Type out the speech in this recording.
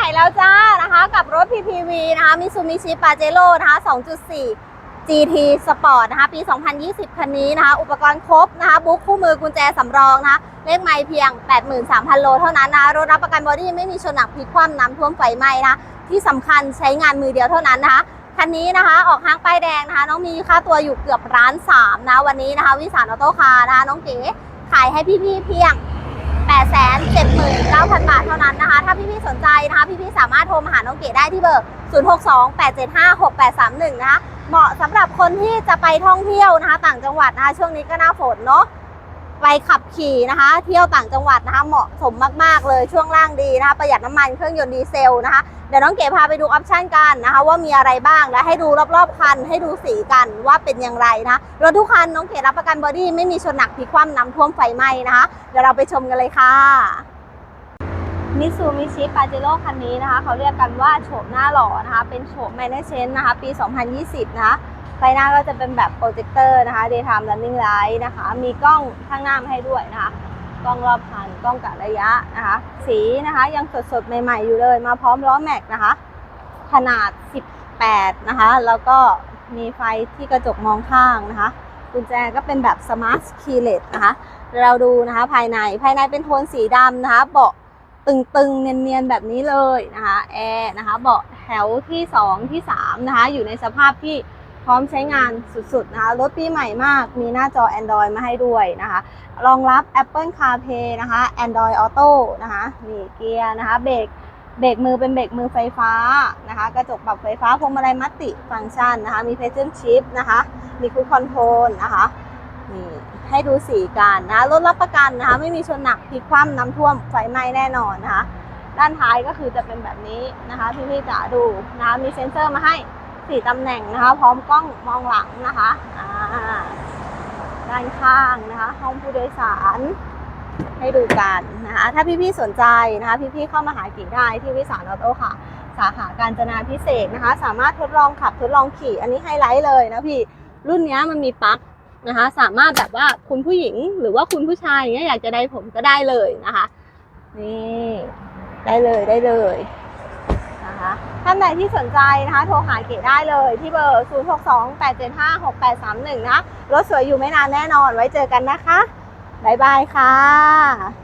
ม่แล้วจ้านะคะกับรถ PPV นะคะมิซูมิชิปาเจโร่นะคะ 2.4 GT Sport นะคะ ปี 2020 คันนี้นะคะ อุปกรณ์ครบนะคะ บุ๊คคู่มือกุญแจสำรองนะคะ เลขไมล์เพียง 83,000 โลเท่านั้นนะะรถรับประกันบอดี้ไม่มีชนหนักพลิกคว่ำน้ำท่วมไฟไหม้นะะที่สำคัญใช้งานมือเดียวเท่านั้นนะคะคันนี้นะคะออกห้างป้ายแดงนะคะน้องมีค่าตัวอยู่เกือบร้านสามนะวันนี้นะคะวิสานออโต้คาร์นะคะน้องเก๋ขายให้พี่ๆเพียง 879,000 บาทเท่านั้นนะคะ ถ้าพี่ๆสนใจนะคะ พี่ๆสามารถโทรมาหาน้องเก๋ได้ที่เบอร์ 0628756831 นะคะ เหมาะสำหรับคนที่จะไปท่องเที่ยวนะคะ ต่างจังหวัดนะคะ ช่วงนี้ก็หน้าฝนเนาะ ไปขับขี่นะคะ เที่ยวต่างจังหวัดนะคะ เหมาะสมมากๆเลยช่วงล่างดีนะคะ ประหยัดน้ำมันเครื่องยนต์ดีเซลนะคะ เดี๋ยวน้องเก๋พาไปดูออปชันกันนะคะ ว่ามีอะไรบ้างและให้ดูรอบๆคัน ให้ดูสีกันว่าเป็นอย่างไรนะรถทุกคันน้องเก๋รับประกันบอดี้ไม่มีชนหนักพลิกคว่ำน้ำท่วมไฟไหม้นะคะ เดี๋ยวเราไปชมกันเลยค่ะมิซูมิชิปาเจโร่คันนี้นะคะ เขาเรียกกันว่าโฉมหน้าหล่อนะคะ เป็นโฉมแมนเชนนะคะ ปี 2020 นะคะ ไฟหน้าก็จะเป็นแบบโปรเจคเตอร์นะคะ daytime running light นะคะ มีกล้องข้างหน้ามาให้ด้วยนะคะ กล้องรอบคัน กล้องกะระยะนะคะ สีนะคะยังสดๆ ใหม่ๆ อยู่เลย มาพร้อมล้อแม็กนะคะ ขนาด 18 นะคะ แล้วก็มีไฟที่กระจกมองข้างนะคะ กุญแจก็เป็นแบบ smart keyless นะคะเดี๋ยวเราดูนะคะภายใน ภายในเป็นโทนสีดำนะคะ เบาะตึงๆ เนียนๆ แบบนี้เลยนะคะ แอร์นะคะ เบาะแถวที่ 2 ที่ 3 นะคะ อยู่ในสภาพที่ พร้อมใช้งานสุดๆนะคะรถปีใหม่มากมีหน้าจอ Android มาให้ด้วยนะคะรองรับ Apple CarPlay นะคะ Android Auto นะคะนี่เกียร์นะคะเบรกเบรกมือเป็นเบรกมือไฟฟ้านะคะ กระจกปรับไฟฟ้าพวงมาลัยมัตติฟังก์ชันนะคะ มีเพจเจนชิพนะคะ มีคูคอนโทรลนะคะนี่ให้ดูสีกันนะรถรับประกันนะคะ ไม่มีชนหนักพลิกคว่ำน้ำท่วมไฟไหม้แน่นอนนะคะ ด้านท้ายก็คือจะเป็นแบบนี้นะคะ พี่ๆจ๋าดูนะคะมีเซ็นเซอร์มาให้ สี่ตำแหน่งนะคะ พร้อมกล้องมองหลังนะคะด้านข้างนะคะ ห้องผู้โดยสารให้ดูกันนะคะ ถ้าพี่ๆสนใจนะคะ พี่ๆเข้ามาหากิ่งได้ที่วิสารออโต้ค่ะ สาขาการจนาพิเศษนะคะ สามารถทดลองขับทดลองขี่ อันนี้ไฮไลท์เลยนะพี่ รุ่นนี้มันมีปลั๊กนะคะ สามารถแบบว่าคุณผู้หญิงหรือว่าคุณผู้ชายอย่างเงี้ยอยากจะได้ผมก็ได้เลยนะคะ นี่ ได้เลยได้เลย นะคะท่านใดที่สนใจนะคะโทรหาเก๋ได้เลยที่เบอร์ 0 6 2 8 7 5 6 8 3 1 นะ รถสวยอยู่ไม่นานแน่นอนไว้เจอกันนะคะ บ๊ายบายค่ะ